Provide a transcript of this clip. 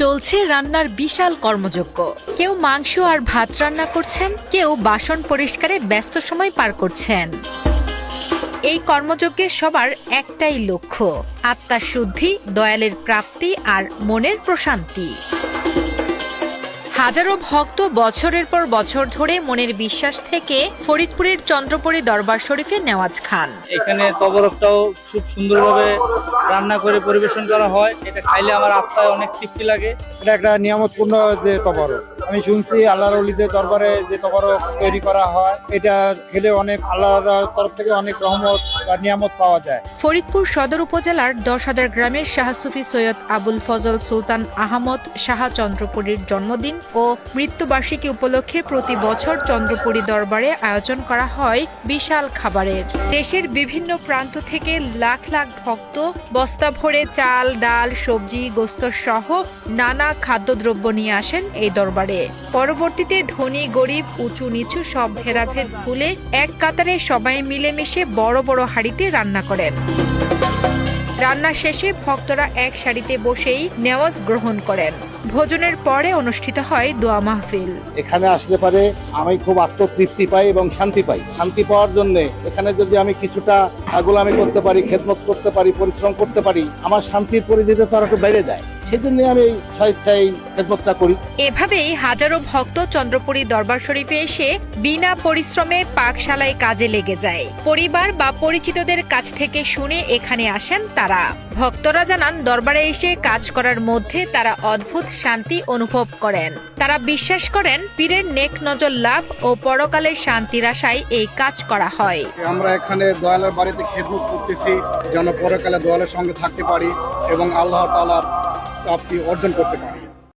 চলছে রান্নার বিশাল কর্মযজ্ঞ। কেউ মাংস আর ভাত রান্না করছেন, কেউ বাসন পরিষ্কারে ব্যস্ত সময় পার করছেন। এই কর্মযজ্ঞে সবার একটাই লক্ষ্য, আত্মার শুদ্ধি, দয়ালের প্রাপ্তি আর মনের প্রশান্তি। হাজারো ভক্ত বছরের পর বছর ধরে মনের বিশ্বাস থেকে ফরিদপুরের চন্দ্রপুরী দরবার শরীফে নেওয়াজ খান। এখানে তবরকটাও খুব সুন্দরভাবে রান্না করে পরিবেশন করা হয়। এটা খাইলে আমার আত্মায় অনেক তৃপ্তি লাগে। এটা একটা নিয়ামতপূর্ণ যে তবরক। আমি শুনছি আল্লাহর অলিদের দরবারে যে তবরক তৈরি করা হয়, এটা খেলে অনেক আল্লাহর তরফ থেকে অনেক রহমত বা নিয়ামত পাওয়া যায়। ফরিদপুর সদর উপজেলার দশ হাজার গ্রামের শাহ সুফি সৈয়দ আবুল ফজল সুলতান আহমদ শাহ চন্দ্রপুরীর জন্মদিন ও মৃত্যুবার্ষিকী উপলক্ষে প্রতি বছর চন্দ্রপুরী দরবারে আয়োজন করা হয় বিশাল খাবারের। দেশের বিভিন্ন প্রান্ত থেকে লাখ লাখ ভক্ত বস্তা ভরে চাল, ডাল, সবজি, গোস্ত সহ নানা খাদ্যদ্রব্য নিয়ে আসেন এই দরবারে। পরবর্তীতে ধনী, গরিব, উঁচু, নিচু সব ভেদাভেদ ভুলে এক কাতারে সবাই মিলেমিশে বড় বড় হাড়িতে রান্না করেন। রান্না শেষে ভক্তরা এক সারিতে বসেই নেওয়াজ গ্রহণ করেন। ভোজনের পরে অনুষ্ঠিত হয় দোয়া মাহফিল। এখানে আসলে পারে আমি খুব আত্মতৃপ্তি পাই এবং শান্তি পাই। শান্তি পাওয়ার জন্য এখানে যদি আমি কিছুটা গোলামি করতে পারি খেদমত করতে পারি পরিশ্রম করতে পারি আমার শান্তির পরিধিটা তো আর একটু বেড়ে যায়। সেই জন্য আমি স্বেচ্ছায় খেদমতটা করি। এভাবেই হাজারো ভক্ত চন্দ্রপুরী দরবার শরীফে এসে বিনা পরিশ্রমে পাকশালায় কাজে লেগে যায়। পরিবার বা পরিচিতদের কাছ থেকে শুনে এখানে আসেন তারা। ভক্তরা জানান দরবারে এসে কাজ করার মধ্যে তারা অদ্ভুত শান্তি অনুভব করেন। তারা বিশ্বাস করেন, পীরের নেক নজর লাভ ও পরকালের শান্তির আশায় এই কাজ করা হয়। আমরা এখানে দয়ালের বাড়িতে খেদমত করতেছি, যেন পরকালে দয়ালের সঙ্গে থাকতে পারি এবং আল্লাহ তালার প্রাপ্তি অর্জন করতে পারি।